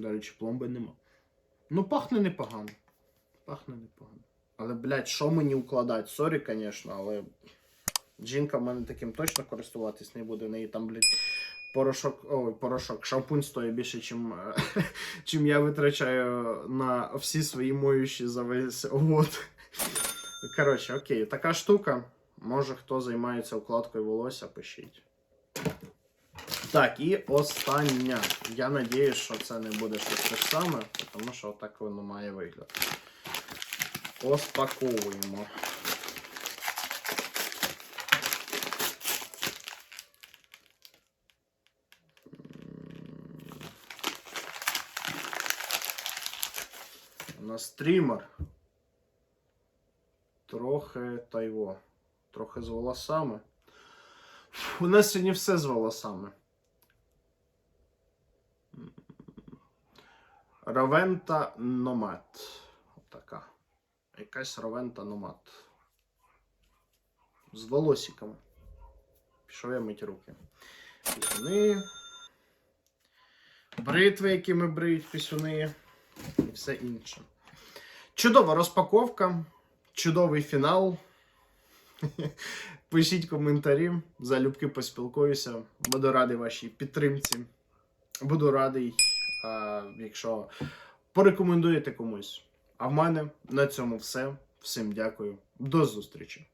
До речі, пломби нема. Ну, пахне непогано. Пахне непогано. Але, блядь, що мені укладати? Сорі, звісно, але жінка в мене таким точно користуватись не буде. В неї там, блядь, порошок, ой, порошок, шампунь стоїть більше, чим, е, чим я витрачаю на всі свої моющі за весь год. Коротше, окей, така штука. Може, хто займається укладкою волосся, пишіть. Так, і остання. Я надіюсь, що це не буде щось те ж саме, тому що так воно має вигляд. Розпаковуємо. У нас стрімер. Трохи тайво. Трохи з волосами. У нас сьогодні все з волосами. Равента Номад. Така. Якась Равента Номад. З волосиками. Пішов я мить руки. Пісюни. Бритви, якими бриють пісюни. І все інше. Чудова розпаковка. Чудовий фінал. Пишіть коментарі, залюбки поспілкуюся. Буду радий вашій підтримці. Буду радий, якщо порекомендуєте комусь. А в мене на цьому все. Всім дякую. До зустрічі!